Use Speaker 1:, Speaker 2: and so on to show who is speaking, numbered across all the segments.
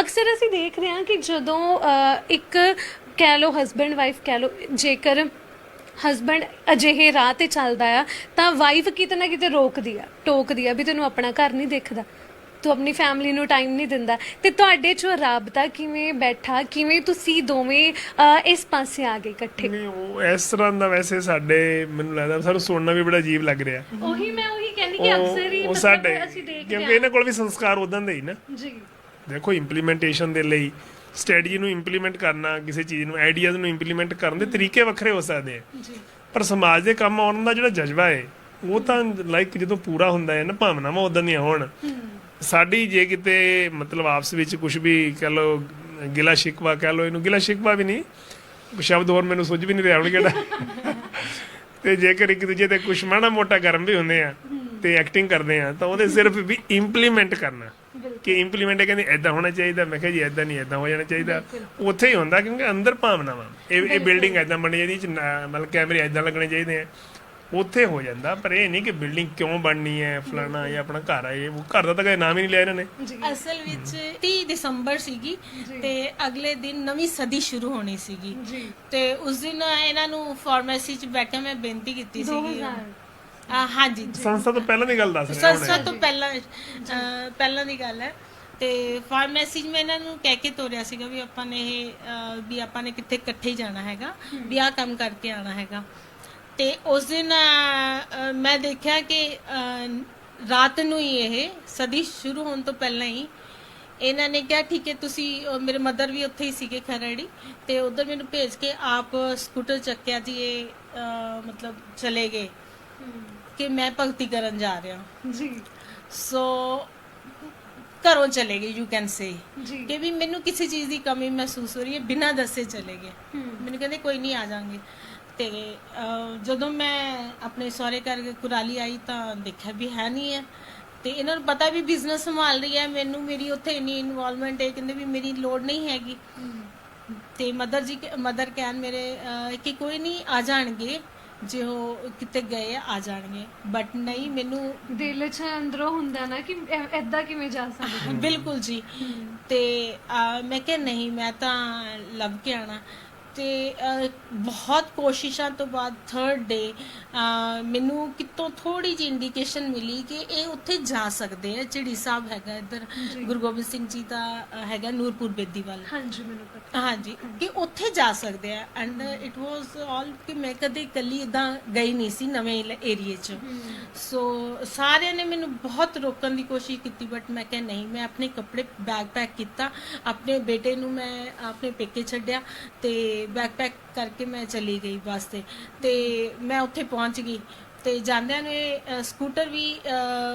Speaker 1: ਅਕਸਰ ਅਸੀਂ ਦੇਖ ਰਹੇ ਹਾਂ ਕਿ ਜਦੋਂ ਇੱਕ ਕਹਿ ਲੋ ਹਸਬੰਡ ਵਾਈਫ ਕਹਿ ਲੋ ਜੇਕਰ ਹਸਬੰਡ ਅਜਿਹੇ ਰਾਹ ਤੇ ਚੱਲਦਾ ਆ ਤਾਂ ਵਾਈਫ ਕਿਤੇ ਨਾ ਕਿਤੇ ਰੋਕਦੀ ਆ ਟੋਕਦੀ ਆ ਵੀ ਤੈਨੂੰ ਆਪਣਾ ਘਰ ਨਹੀਂ ਦਿਖਦਾ ਤੂੰ ਆਪਣੀ ਫੈਮਿਲੀ ਨੂੰ ਟਾਈਮ ਨਹੀਂ ਦਿੰਦਾ। ਤੇ ਤੁਹਾਡੇ ਚ ਰਾਬਤਾ ਕਿਵੇਂ ਬੈਠਾ ਕਿਵੇਂ ਤੁਸੀਂ ਦੋਵੇਂ ਇਸ ਪਾਸੇ ਆ ਗਏ ਇਕੱਠੇ?
Speaker 2: ਨਹੀਂ ਉਹ ਇਸ ਤਰ੍ਹਾਂ ਦਾ ਵੈਸੇ ਸਾਡੇ ਮੈਨੂੰ ਲੱਗਦਾ ਸਾਨੂੰ ਸੁਣਨਾ ਵੀ ਬੜਾ ਅਜੀਬ ਲੱਗ ਰਿਹਾ।
Speaker 1: ਉਹੀ ਮੈਂ ਉਹੀ ਕਹਿੰਦੀ ਕਿ ਅਕਸਰ ਹੀ ਮਤਲਬ ਅਸੀਂ ਦੇਖ
Speaker 2: ਕਿਉਂਕਿ
Speaker 1: ਰਹੇ
Speaker 2: ਇਹਨਾਂ ਕੋਲ ਵੀ ਸੰਸਕਾਰ ਉਦਾਂ ਦੇ ਹੀ ਨਾ।
Speaker 1: ਹਾਂ ਜੀ।
Speaker 2: ਦੇਖੋ ਇੰਪਲੀਮੈਂਟੇਸ਼ਨ ਦੇ ਲਈ ਸਟ੍ਰੈਟਜੀ ਨੂੰ ਇੰਪਲੀਮੈਂਟ ਕਰਨਾ ਕਿਸੇ ਚੀਜ਼ ਨੂੰ ਆਈਡੀਆਜ਼ ਨੂੰ ਇੰਪਲੀਮੈਂਟ ਕਰਨ ਦੇ ਤਰੀਕੇ ਵੱਖਰੇ ਹੋ ਸਕਦੇ ਆ।
Speaker 1: ਜੀ।
Speaker 2: ਪਰ ਸਮਾਜ ਦੇ ਕੰਮ ਆਉਣ ਦਾ ਜਿਹੜਾ ਜਜ਼ਬਾ ਹੈ ਉਹ ਤਾਂ ਲਾਈਕ ਜਦੋਂ ਪੂਰਾ ਹੁੰਦਾ ਹੈ ਨਾ ਭਾਵਨਾਵਾਂ ਉਦਾਂ ਦੀਆਂ ਹੋਣ। ਸਾਡੀ ਜੇ ਕਿਤੇ ਮਤਲਬ ਆਪਸ ਵਿੱਚ ਕੁਝ ਵੀ ਕਹ ਲੋ ਗਿਲਾ ਸ਼ਿਕਵਾ ਕਹ ਲੋ ਇਹਨੂੰ ਗਿਲਾ ਸ਼ਿਕਵਾ ਵੀ ਨਹੀਂ ਸ਼ਬਦ ਹੋਰ ਮੈਨੂੰ ਸੁੱਝ ਵੀ ਨਹੀਂ ਰਿਹਾ ਹੁਣ ਕਿਹੜਾ। ਤੇ ਜੇਕਰ ਇੱਕ ਦੂਜੇ ਤੇ ਕੁਝ ਮਾੜਾ ਮੋਟਾ ਗਰਮ ਵੀ ਹੁੰਦੇ ਆ ਤੇ ਐਕਟਿੰਗ ਕਰਦੇ ਆ ਤਾਂ ਉਹਦੇ ਸਿਰਫ ਵੀ ਇੰਪਲੀਮੈਂਟ ਕਰਨਾ। ਕਿ ਇੰਪਲੀਮੈਂਟ ਕਹਿੰਦੇ ਐਦਾਂ ਹੋਣਾ ਚਾਹੀਦਾ। ਮੈਂ ਕਿਹਾ ਜੀ ਐਦਾਂ ਨਹੀਂ ਐਦਾਂ ਹੋ ਜਾਣਾ ਚਾਹੀਦਾ। ਉੱਥੇ ਹੀ ਹੁੰਦਾ ਕਿਉਂਕਿ ਅੰਦਰ ਭਾਵਨਾਵਾਂ। ਇਹ ਇਹ ਬਿਲਡਿੰਗ ਐਦਾਂ ਬਣਨੀ ਚਾਹੀਦੀ ਇਹ ਚ ਮਤਲਬ ਕੈਮਰੇ ਐਦਾਂ ਲੱਗਣੇ ਚਾਹੀਦੇ ਆ। ਉੱਥੇ ਹੋ ਜਾਂਦਾ ਪਰ ਇਹ ਨਹੀਂ ਕਿ ਬਿਲਡਿੰਗ ਕਿਉਂ ਬਣਨੀ ਹੈ ਫਲਾਣਾ ਇਹ ਆਪਣਾ ਘਰ ਹੈ ਇਹ ਉਹ ਘਰ ਦਾ ਤਾਂ ਕੋਈ ਨਾਮ ਹੀ ਨਹੀਂ ਲਿਆ ਇਹਨਾਂ ਨੇ।
Speaker 3: ਅਸਲ ਵਿੱਚ 30 ਦਸੰਬਰ ਸੀਗੀ ਤੇ ਅਗਲੇ ਦਿਨ ਨਵੀਂ ਸਦੀ ਸ਼ੁਰੂ ਹੋਣੀ ਸੀਗੀ। ਤੇ ਉਸ ਦਿਨ ਇਹਨਾਂ ਨੂੰ ਫਾਰਮੇਸੀ 'ਚ ਬੈਠ ਕੇ ਮੈਂ ਬੇਨਤੀ ਕੀਤੀ ਸੀਗੀ।
Speaker 1: 2000
Speaker 3: ਆ, ਹਾਂਜੀ
Speaker 2: ਸੰਸਥਾ ਤੋਂ ਪਹਿਲਾਂ ਦੀ ਗੱਲ ਦੱਸ ਰਿਹਾ ਹੁਣ
Speaker 3: ਸੰਸਦ ਤੋਂ ਪਹਿਲਾਂ ਪਹਿਲਾਂ ਦੀ ਗੱਲ ਹੈ। ਤੇ ਫਾਰਮੇਸੀ ਮੈਂ ਇਹਨਾਂ ਨੂੰ ਕਹਿ ਕੇ ਤੋਰਿਆ ਸੀਗਾ ਵੀ ਆਪਾਂ ਨੇ ਇਹ ਵੀ ਆਪਾਂ ਨੇ ਕਿੱਥੇ ਇਕੱਠੇ ਹੀ ਜਾਣਾ ਹੈਗਾ ਵੀ ਆਹ ਕੰਮ ਕਰਕੇ ਆਣਾ ਹੈਗਾ। ਤੇ ਉਸ ਦਿਨ ਮੈਂ ਦੇਖਿਆ ਕਿ ਰਾਤ ਨੂੰ ਹੀ ਇਹ ਸਦੀ ਸ਼ੁਰੂ ਹੋਣ ਤੋਂ ਪਹਿਲਾਂ ਹੀ ਇਹਨਾਂ ਨੇ ਕਿਹਾ ਠੀਕ ਹੈ ਤੁਸੀਂ ਅਹ, ਮੇਰੇ ਮਦਰ ਵੀ ਉੱਥੇ ਹੀ ਸੀਗੇ ਖਰੜੀ ਤੇ ਉਧਰ ਮੈਨੂੰ ਭੇਜ ਕੇ ਆਪ ਸਕੂਟਰ ਚੱਕਿਆ ਜੀ ਇਹ ਅਹ, ਮਤਲਬ ਚਲੇ ਗਏ। ਕਿ ਮੈਂ ਭਗਤੀ ਕਰਨ ਜਾ ਰਿਹਾ।
Speaker 1: ਜੀ।
Speaker 3: ਸੋ ਘਰੋਂ ਚਲੇ ਗਏ ਯੂ ਕੈਨ ਸੇ ਕਿ ਵੀ ਮੈਨੂੰ ਕਿਸੇ ਚੀਜ਼ ਦੀ ਕਮੀ ਮਹਿਸੂਸ ਹੋ ਰਹੀ ਹੈ ਬਿਨਾਂ ਦੱਸੇ ਚਲੇ ਗਏ। ਮੈਨੂੰ ਕਹਿੰਦੇ ਕੋਈ ਨਹੀਂ ਆ ਜਾਾਂਗੇ। ਤੇ ਜਦੋਂ ਮੈਂ ਆਪਣੇ ਸਹੁਰੇ ਘਰ ਕੁਰਾਲੀ ਆਈ ਤਾਂ ਦੇਖਿਆ ਵੀ ਹੈ ਨਹੀਂ ਹੈ। ਤੇ ਇਹਨਾਂ ਨੂੰ ਪਤਾ ਵੀ ਬਿਜ਼ਨਸ ਸੰਭਾਲ ਰਹੀ ਹੈ। ਮੈਨੂੰ ਮੇਰੀ ਉੱਥੇ ਇੰਨੀ ਇਨਵੋਲਵਮੈਂਟ ਹੈ ਕਹਿੰਦੇ ਵੀ ਮੇਰੀ ਲੋੜ ਨਹੀਂ ਹੈਗੀ। ਤੇ ਮਦਰ ਜੀ ਮਦਰ ਕਹਿਣ ਮੇਰੇ ਕਿ ਕੋਈ ਨਹੀਂ ਆ ਜਾਣਗੇ। ਜੇ ਉਹ ਕਿਤੇ ਗਏ ਆ, ਜਾਣਗੇ। ਬਟ ਨਹੀਂ ਮੈਨੂੰ
Speaker 1: ਦਿਲ 'ਚ ਅੰਦਰੋਂ ਹੁੰਦਾ ਨਾ ਕਿ ਐਦਾਂ ਕਿਵੇਂ ਜਾ ਸਕਦਾ
Speaker 3: ਬਿਲਕੁਲ ਜੀ। ਤੇ ਅਹ, ਮੈਂ ਕਿਹਾ ਨਹੀਂ ਮੈਂ ਤਾਂ ਲੱਭ ਕੇ ਆਣਾ ਤੇ ਬਹੁਤ ਕੋਸ਼ਿਸ਼ਾਂ ਤੋਂ ਬਾਅਦ ਥਰਡ ਡੇ ਮੈਨੂੰ ਕਿਤੋਂ ਥੋੜੀ ਜਿਹੀ ਇੰਡੀਕੇਸ਼ਨ ਮਿਲੀ ਕਿ ਇਹ ਉੱਥੇ ਜਾ ਸਕਦੇ ਆ ਚਿੜੀ ਸਾਹਿਬ ਹੈਗਾ ਇੱਧਰ ਗੁਰੂ ਗੋਬਿੰਦ ਸਿੰਘ ਜੀ ਦਾ ਹੈਗਾ ਨੂਰਪੁਰ ਬੇਦੀ ਵੱਲ।
Speaker 1: ਹਾਂਜੀ ਮੈਨੂੰ ਪਤਾ।
Speaker 3: ਹਾਂਜੀ ਕਿ ਉੱਥੇ ਜਾ ਸਕਦੇ ਆ ਐਂਡ ਇਟ ਵਾਸ ਆਲ ਕਿ ਮੈਂ ਕਦੇ ਇਕੱਲੀ ਇਦਾਂ ਗਈ ਨਹੀਂ ਸੀ ਨਵੇਂ ਏਰੀਏ 'ਚ। ਸੋ ਸਾਰਿਆਂ ਨੇ ਮੈਨੂੰ ਬਹੁਤ ਰੋਕਣ ਦੀ ਕੋਸ਼ਿਸ਼ ਕੀਤੀ ਬਟ ਮੈਂ ਕਿਹਾ ਨਹੀਂ ਮੈਂ ਆਪਣੇ ਕੱਪੜੇ ਬੈਗ ਪੈਕ ਕੀਤਾ ਆਪਣੇ ਬੇਟੇ ਨੂੰ ਮੈਂ ਆਪਣੇ ਪੇਕੇ ਛੱਡਿਆ ਤੇ ਬੈਗ ਪੈਕ ਕਰਕੇ ਮੈਂ ਚਲੀ ਗਈ ਬੱਸ ਤੇ। ਤੇ ਮੈਂ ਉੱਥੇ ਪਹੁੰਚ ਗਈ। ਤੇ ਜਾਂਦਿਆਂ ਨੇ ਸਕੂਟਰ ਵੀ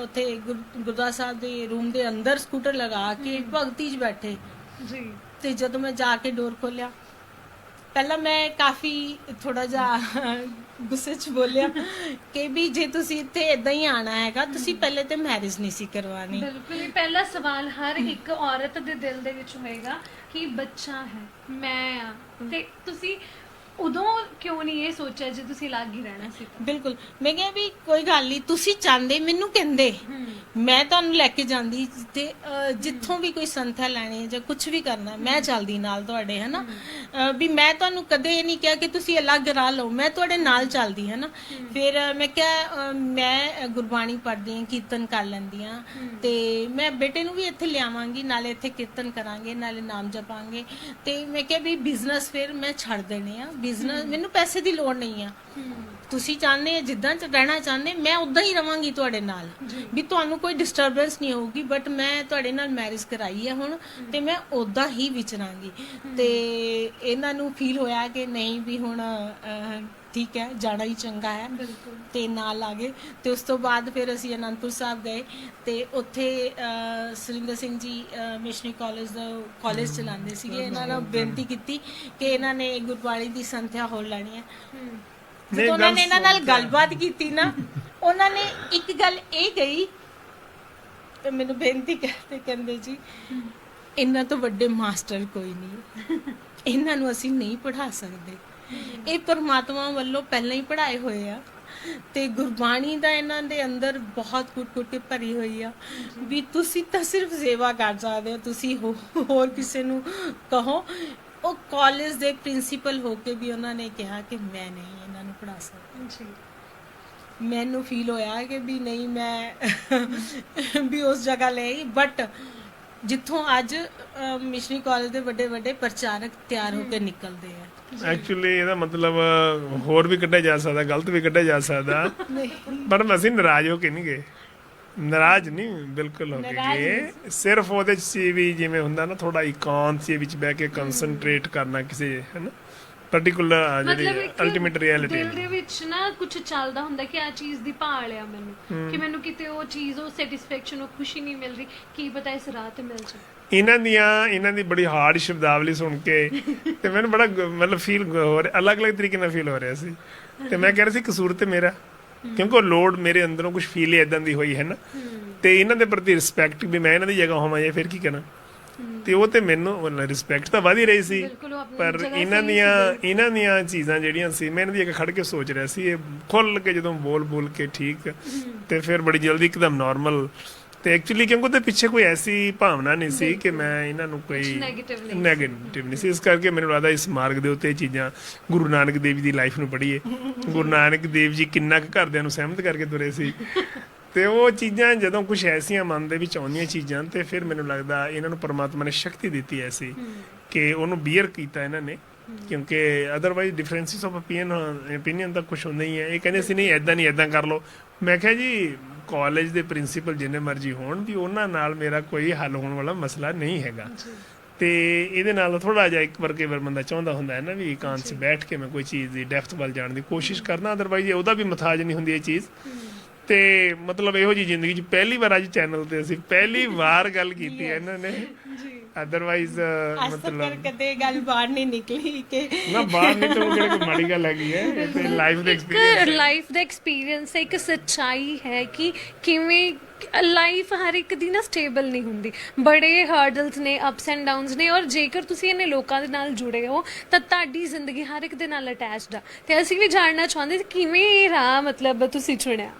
Speaker 3: ਉੱਥੇ ਗੁਰ- ਗੁਰਦੁਆਰਾ ਸਾਹਿਬ ਦੇ ਰੂਮ ਦੇ ਅੰਦਰ ਸਕੂਟਰ ਲਗਾ ਕੇ ਭਗਤੀ 'ਚ ਬੈਠੇ।
Speaker 1: ਜੀ।
Speaker 3: ਤੇ ਜਦੋਂ ਮੈਂ ਜਾ ਕੇ ਡੋਰ ਖੋਲਿਆ ਪਹਿਲਾਂ ਮੈਂ ਕਾਫੀ ਥੋੜਾ ਜਿਹਾ ਗੁੱਸੇ 'ਚ ਬੋਲਿਆ ਕਿ ਵੀ ਜੇ ਤੁਸੀਂ ਇੱਥੇ ਇਦਾਂ ਹੀ ਆਣਾ ਹੈਗਾ ਤੁਸੀਂ ਪਹਿਲੇ ਤੇ ਮੈਰਿਜ ਨਹੀਂ ਸੀ ਕਰਵਾਣੀ
Speaker 1: ਬਿਲਕੁਲ ਹੀ ਪਹਿਲਾ ਸਵਾਲ ਹਰ ਇੱਕ ਔਰਤ ਦੇ ਦਿਲ ਦੇ ਵਿੱਚ ਹੋਏਗਾ ਕਿ ਬੱਚਾ ਹੈ ਮੈਂ ਆ। ਤੇ ਤੁਸੀਂ ਉਦੋਂ ਕਿਉਂ ਨਹੀਂ ਇਹ ਸੋਚਿਆ ਜੇ ਤੁਸੀਂ ਲੱਗ ਹੀ ਰਹਿਣਾ ਸੀ ਤਾਂ?
Speaker 3: ਬਿਲਕੁਲ। ਮੈਂ ਕਿਹਾ ਵੀ ਕੋਈ ਗੱਲ ਨਹੀਂ ਤੁਸੀਂ ਚਾਹੁੰਦੇ ਮੈਨੂੰ ਕਹਿੰਦੇ। ਮੈਂ ਤੁਹਾਨੂੰ ਲੈ ਕੇ ਜਾਂਦੀ ਤੇ ਅਹ, ਜਿੱਥੋਂ ਵੀ ਕੋਈ ਸੰਥਿਆ ਲੈਣੀ ਹੈ ਜਾਂ ਕੁਝ ਵੀ ਕਰਨਾ ਹੈ, ਮੈਂ ਚੱਲਦੀ ਨਾਲ ਤੁਹਾਡੇ ਹਨਾ? ਅਹ, ਵੀ ਮੈਂ ਤੁਹਾਨੂੰ ਕਦੇ ਇਹ ਨਹੀਂ ਕਿਹਾ ਕਿ ਤੁਸੀਂ ਅਲੱਗ ਰਾਹ ਲਓ ਮੈਂ ਤੁਹਾਡੇ ਨਾਲ ਚੱਲਦੀ ਹਾਂ। ਨਾ ਫਿਰ ਅਹ, ਮੈਂ ਕਿਹਾ ਅਹ, ਮੈਂ ਅਹ, ਗੁਰਬਾਣੀ ਪੜ੍ਹਦੀ ਹਾਂ ਕੀਰਤਨ ਕਰ ਲੈਂਦੀ ਹਾਂ। ਤੇ ਮੈਂ ਬੇਟੇ ਨੂੰ ਵੀ ਇੱਥੇ ਲਿਆਵਾਂਗੀ ਨਾਲੇ ਇੱਥੇ ਕੀਰਤਨ ਕਰਾਂਗੇ ਨਾਲੇ ਨਾਮ ਜਪਾਂਗੇ। ਤੇ ਮੈਂ ਕਿਹਾ ਵੀ ਬਿਜ਼ਨਸ ਫਿਰ ਮੈਂ ਛੱਡ ਦੇਣੇ ਆ ਬਿਜ਼ਨਸ ਮੈਨੂੰ ਪੈਸੇ ਦੀ ਲੋੜ ਨਹੀਂ ਆ। ਤੁਸੀਂ ਚਾਹੁੰਦੇ ਜਿੱਦਾਂ ਚ ਰਹਿਣਾ ਚਾਹੁੰਦੇ ਮੈਂ ਉਦਾਂ ਹੀ ਰਵਾਂਗੀ ਤੁਹਾਡੇ ਨਾਲ। ਵੀ ਤੁਹਾਨੂੰ ਕੋਈ ਡਿਸਟਰਬੈਂਸ ਨਹੀਂ ਹੋਊਗੀ ਬਟ ਮੈਂ ਤੁਹਾਡੇ ਨਾਲ ਮੈਰਿਜ ਕਰਾਈ ਹੈ ਹੁਣ ਤੇ ਮੈਂ ਉਦਾਂ ਹੀ ਵਿਚਰਾਂਗੀ। ਤੇ ਇਹਨਾਂ ਨੂੰ ਫੀਲ ਹੋਇਆ ਕਿ ਨਹੀਂ ਵੀ ਹੁਣ ਠੀਕ ਹੈ ਜਾਣਾ ਹੀ ਚੰਗਾ ਹੈ। ਤੇ ਨਾਲ ਆ ਗਏ। ਤੇ ਉਸ ਤੋਂ ਬਾਅਦ ਫਿਰ ਅਸੀਂ ਅਨੰਦਪੁਰ ਸਾਹਿਬ ਗਏ। ਤੇ ਉੱਥੇ ਸੁਰਿੰਦਰ ਸਿੰਘ ਜੀ ਮਿਸ਼ਨਰੀ ਕਾਲਜ ਦਾ ਕਾਲਜ ਚਲਾਉਂਦੇ ਸੀਗੇ। ਇਹਨਾਂ ਨੇ ਬੇਨਤੀ ਕੀਤੀ ਕਿ ਇਹਨਾਂ ਨੇ ਗੁਰਬਾਣੀ ਦੀ ਸੰਥਿਆ ਹੋਰ ਲੈਣੀ ਹੈ। ਜਦੋਂ ਉਹਨਾਂ
Speaker 2: ਗੱਲ
Speaker 3: ਨੇ ਇਹਨਾਂ ਨਾਲ ਗੱਲਬਾਤ ਕੀਤੀ ਨਾ ਉਹਨਾਂ ਨੇ ਇੱਕ ਗੱਲ ਇਹ ਕਹੀ ਤੇ ਮੈਨੂੰ ਬੇਨਤੀ ਕਰਦੇ ਕਹਿੰਦੇ ਜੀ ਇਹਨਾਂ ਤੋਂ ਵੱਡੇ ਮਾਸਟਰ ਕੋਈ ਨਹੀਂ। ਇਹਨਾਂ ਨੂੰ ਅਸੀਂ ਨਹੀਂ ਪੜ੍ਹਾ ਸਕਦੇ। ਇਹ ਪਰਮਾਤਮਾ ਵੱਲੋਂ ਪਹਿਲਾਂ ਹੀ ਪੜ੍ਹਾਏ ਹੋਏ ਆ। ਤੇ ਗੁਰਬਾਣੀ ਦਾ ਇਹਨਾਂ ਦੇ ਅੰਦਰ ਬਹੁਤ ਕੁੱਟ-ਕੁੱਟ ਭਰੀ ਹੋਈ ਆ। ਵੀ ਤੁਸੀਂ ਤਾਂ ਸਿਰਫ ਸੇਵਾ ਕਰ ਸਕਦੇ ਹੋ ਤੁਸੀਂ ਹੋਰ ਕਿਸੇ ਨੂੰ ਕਹੋ। ਉਹ ਕਾਲਜ ਦੇ ਪ੍ਰਿੰਸੀਪਲ ਹੋ ਕੇ ਵੀ ਉਹਨਾਂ ਨੇ ਕਿਹਾ ਕਿ ਮੈਂ ਨਹੀਂ ਇਹਨਾਂ ਨੂੰ ਪੜ੍ਹਾ ਸਕਦਾ।
Speaker 1: ਜੀ।
Speaker 3: ਮੈਨੂੰ ਫੀਲ ਹੋਇਆ ਕਿ ਵੀ ਨਹੀਂ ਮੈਂ ਵੀ ਉਸ ਜਗ੍ਹਾ ਲਈ ਬਟ ਜਿੱਥੋਂ ਅੱਜ ਮਿਸ਼ਨਰੀ ਕਾਲਜ ਦੇ ਵੱਡੇ ਵੱਡੇ ਪ੍ਰਚਾਰਕ ਤਿਆਰ ਹੋ ਕੇ ਨਿਕਲਦੇ ਆ।
Speaker 2: ਐਕਚੁਅਲੀ ਇਹਦਾ ਮਤਲਬ ਹੋਰ ਵੀ ਕੱਢਿਆ ਜਾ ਸਕਦਾ ਗਲਤ ਵੀ ਕੱਢਿਆ ਜਾ ਸਕਦਾ। ਪਰ ਅਸੀਂ ਨਾਰਾਜ਼ ਹੋ ਕੇ ਨਹੀਂ ਗਏ। ਨਾਰਾਜ਼ ਨਹੀਂ ਬਿਲਕੁਲ ਹੋ ਕੇ ਗਏ। ਸਿਰਫ ਉਹਦੇ ਚ ਸੀ ਵੀ ਜਿਵੇਂ ਹੁੰਦਾ ਨਾ ਥੋੜਾ ਇਕਾਂਤ ਸੀ ਵਿੱਚ ਬਹਿ ਕੇ ਕਨਸੈਂਟਰੇਟ ਕਰਨਾ ਕਿਸੇ ਹੈ ਨਾ ਪਾਰਟਿਕੂਲਰ
Speaker 1: ਮਤਲਬ
Speaker 2: ਜਿਹੜੀ
Speaker 1: ਇੱਕ
Speaker 2: ਅਲਟੀਮੇਟ ਰਿਐਲਿਟੀ
Speaker 1: ਦਿਲ ਦੇ ਵਿੱਚ ਨਾ ਕੁਝ ਚੱਲਦਾ ਹੁੰਦਾ ਕਿ ਆ ਚੀਜ਼ ਦੀ ਭਾਲ ਆ ਮੈਨੂੰ ਕਿ ਮੈਨੂੰ ਕਿਤੇ ਉਹ ਚੀਜ਼ ਉਹ ਸੈਟੀਸਫੈਕਸ਼ਨ ਉਹ ਖੁਸ਼ੀ ਨਹੀਂ ਮਿਲ ਰਹੀ। ਕੀ ਪਤਾ ਇਸ ਰਾਹ ਤੇ ਮਿਲ ਜਾਏ
Speaker 2: ਇਹਨਾਂ ਦੀਆਂ ਇਹਨਾਂ ਦੀ ਬੜੀ ਹਾਰਡ ਸ਼ਬਦਾਵਲੀ ਸੁਣ ਕੇ ਤੇ ਮੈਨੂੰ ਬੜਾ ਮਤਲਬ ਫੀਲ ਹੋ ਰਿਹਾ ਅਲੱਗ-ਅਲੱਗ ਤਰੀਕੇ ਨਾਲ ਫੀਲ ਹੋ ਰਿਹਾ ਸੀ। ਤੇ ਮੈਂ ਕਹਿ ਰਿਹਾ ਸੀ ਕਸੂਰ ਤੇ ਮੇਰਾ ਕਿਉਂਕਿ ਉਹ ਲੋਡ ਮੇਰੇ ਅੰਦਰੋਂ ਕੁਝ ਫੀਲ ਇਦਾਂ ਦੀ ਹੋਈ ਹੈ ਨਾ। ਤੇ ਇਹਨਾਂ ਦੇ ਪ੍ਰਤੀ ਰਿਸਪੈਕਟ ਵੀ ਮੈਂ ਇਹਨਾਂ ਦੀ ਜਗ੍ਹਾ ਹੋਵਾਂ ਜਾਂ ਫਿਰ ਕੀ ਕਰਾਂ ਤੇ ਉਹ ਤੇ ਮੈਨੂੰ ਰਿਸਪੈਕਟ ਤਾਂ ਵਧ ਹੀ ਰਹੀ ਸੀ। ਪਰ ਇਹਨਾਂ ਦੀਆਂ ਇਹਨਾਂ ਦੀਆਂ ਚੀਜ਼ਾਂ ਜਿਹੜੀਆਂ ਸੀ ਮੈਂ ਇਹਨਾਂ ਦੀ ਇੱਕ ਖੜ ਕੇ ਸੋਚ ਰਿਹਾ ਸੀ ਇਹ ਖੁੱਲ ਕੇ ਜਦੋਂ ਬੋਲ ਬੋਲ ਕੇ ਠੀਕ ਤੇ ਫਿਰ ਬੜੀ ਜਲਦੀ ਇੱਕਦਮ ਨਾਰਮਲ ਤੇ ਐਕਚੁਅਲੀ ਕਿਉਂਕਿ ਉਹਦੇ ਪਿੱਛੇ ਕੋਈ ਐਸੀ ਭਾਵਨਾ ਨਹੀਂ ਸੀ ਕਿ ਮੈਂ ਇਹਨਾਂ ਨੂੰ ਕੋਈ ਨੈਗੇਟਿਵ ਨਹੀਂ ਸੀ। ਇਸ ਕਰਕੇ ਮੈਨੂੰ ਲੱਗਦਾ ਇਸ ਮਾਰਗ ਦੇ ਉੱਤੇ ਚੀਜ਼ਾਂ ਗੁਰੂ ਨਾਨਕ ਦੇਵ ਜੀ ਦੀ ਲਾਈਫ ਨੂੰ ਪੜ੍ਹੀਏ। ਗੁਰੂ ਨਾਨਕ ਦੇਵ ਜੀ ਕਿੰਨਾ ਕੁ ਘਰਦਿਆਂ ਨੂੰ ਸਹਿਮਤ ਕਰਕੇ ਤੁਰੇ ਸੀ। ਤੇ ਉਹ ਚੀਜ਼ਾਂ ਜਦੋਂ ਕੁਝ ਐਸੀਆਂ ਮਨ ਦੇ ਵਿੱਚ ਆਉਂਦੀਆਂ ਚੀਜ਼ਾਂ ਤੇ ਫਿਰ ਮੈਨੂੰ ਲੱਗਦਾ ਇਹਨਾਂ ਨੂੰ ਪਰਮਾਤਮਾ ਨੇ ਸ਼ਕਤੀ ਦਿੱਤੀ ਐਸੀ ਕਿ ਉਹਨੂੰ ਬੀਅਰ ਕੀਤਾ ਇਹਨਾਂ ਨੇ ਕਿਉਂਕਿ otherwise differences of opinion opinion ਤਾਂ ਕੁਝ ਹੁੰਦਾ ਹੀ ਹੈ। ਇਹ ਕਹਿੰਦੇ ਸੀ ਨਹੀਂ ਐਦਾਂ ਨਹੀਂ ਐਦਾਂ ਕਰ ਲਓ। ਮੈਂ ਕਿਹਾ ਜੀ ਕਾਲਜ ਦੇ ਪ੍ਰਿੰਸੀਪਲ ਜਿੰਨੇ ਮਰਜ਼ੀ ਹੋਣ ਵੀ ਉਹਨਾਂ ਨਾਲ ਮੇਰਾ ਕੋਈ ਹੱਲ ਹੋਣ ਵਾਲਾ ਮਸਲਾ ਨਹੀਂ ਹੈਗਾ। ਤੇ ਇਹਦੇ ਨਾਲ ਥੋੜਾ ਜਿਹਾ ਇੱਕ ਵਾਰ ਕਈ ਵਾਰ ਬੰਦਾ ਚਾਹੁੰਦਾ ਹੁੰਦਾ ਹੈ ਨਾ ਵੀ ਇਕਾਂਤ 'ਚ ਬੈਠ ਕੇ ਮੈਂ ਕੋਈ ਚੀਜ਼ ਦੀ ਡੈਪਥ ਵੱਲ ਜਾਣ ਦੀ ਕੋਸ਼ਿਸ਼ ਕਰਨਾ ਅਦਰਵਾਈਜ਼ ਉਹਦਾ ਵੀ ਮਥਾਜ ਨਹੀਂ ਹੁੰਦੀ ਇਹ ਚੀਜ਼। ਤੇ ਮਤਲਬ ਇਹੋ ਜੀ ਜ਼ਿੰਦਗੀ 'ਚ ਪਹਿਲੀ ਵਾਰ ਅੱਜ ਚੈਨਲ ਤੇ ਅਸੀਂ ਪਹਿਲੀ ਵਾਰ ਗੱਲ ਕੀਤੀ ਹੈ ਇਹਨਾਂ ਨੇ। ਅਦਰਵਾਈਜ਼
Speaker 3: ਅੱਜ ਤੱਕ
Speaker 2: ਮਤਲਬ
Speaker 3: ਕਦੇ ਗੱਲ ਬਾਹਰ ਨਹੀਂ ਨਿਕਲੀ ਕਿ
Speaker 2: ਨਾ ਬਾਹਰ ਨਹੀਂ ਤਾਂ ਉਹ ਕਿਹੜੀ ਕੋਈ ਮਾੜੀ ਗੱਲ ਹੈਗੀ ਹੈ ਇਹ ਤੇ ਲਾਈਫ ਦਾ ਐਕਸਪੀਰੀਅੰਸ
Speaker 1: ਇੱਕ ਲਾਈਫ ਦਾ ਐਕਸਪੀਰੀਅੰਸ ਹੈ ਇੱਕ ਸੱਚਾਈ ਹੈ ਕਿ ਕਿਵੇਂ ਲਾਈਫ ਹਰ ਇੱਕ ਦੀ ਨਾ ਸਟੇਬਲ ਨਹੀਂ ਹੁੰਦੀ। ਬੜੇ ਹਰਡਲਸ ਨੇ ਅਪਸ ਐਂਡ ਡਾਊਨਸ ਨੇ ਔਰ ਜੇਕਰ ਤੁਸੀਂ ਇਹਨੇ ਲੋਕਾਂ ਦੇ ਨਾਲ ਜੁੜੇ ਹੋ ਤਾਂ ਤੁਹਾਡੀ ਜ਼ਿੰਦਗੀ ਹਰ ਇੱਕ ਦੇ ਨਾਲ ਅਟੈਚਡ ਆ। ਤੇ ਅਸੀਂ ਵੀ ਜਾਣਨਾ ਚਾਹੁੰਦੇ ਸੀ ਕਿਵੇਂ ਇਹ ਰਾਹ ਮਤਲਬ ਤੁਸੀਂ ਚੁਣਿਆ।